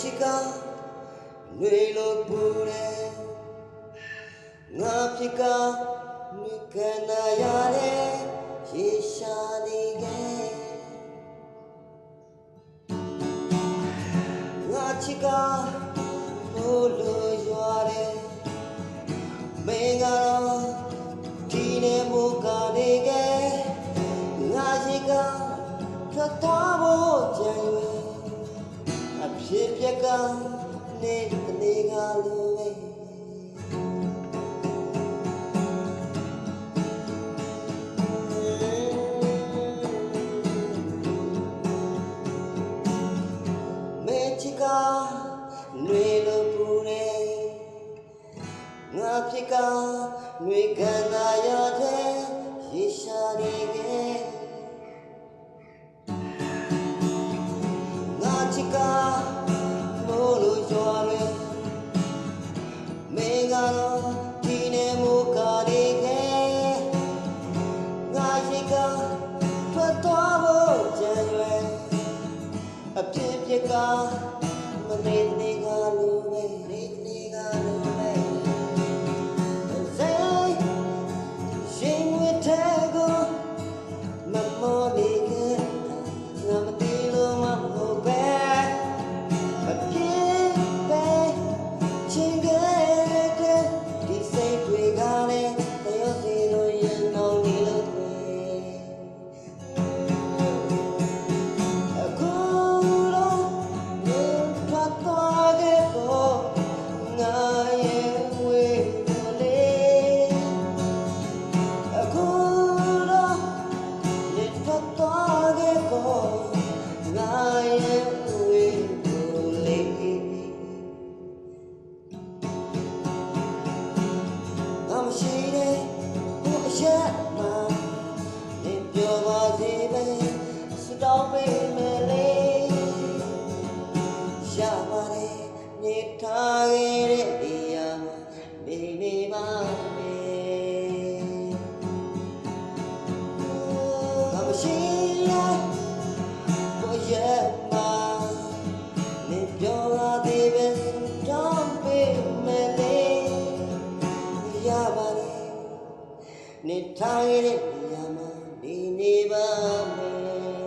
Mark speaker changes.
Speaker 1: ချစ်ကနှွေလို့ပူတယ်ငါဖြစ်က ရေပြက်ကနေ့တနေ့ကလူပဲမေချီကာနှွေလိုပူတယ်ငါဖြစ်ကနှွေကန္နာရတဲ့ရေရှာနေခဲ့ ကတော့ဒီနေမိုးကားနေခဲ့ငါရှိကထွက်သွားဖို့ကြံရွယ်အပြစ်ပြစ်ကမနေနေကလိုပဲနေနေကလိုပဲစိတ်ရှင်ဝတ်တဲ့ကို မရှိတဲ့ဘုရားမှာ 내 타이레 미야마 니니바모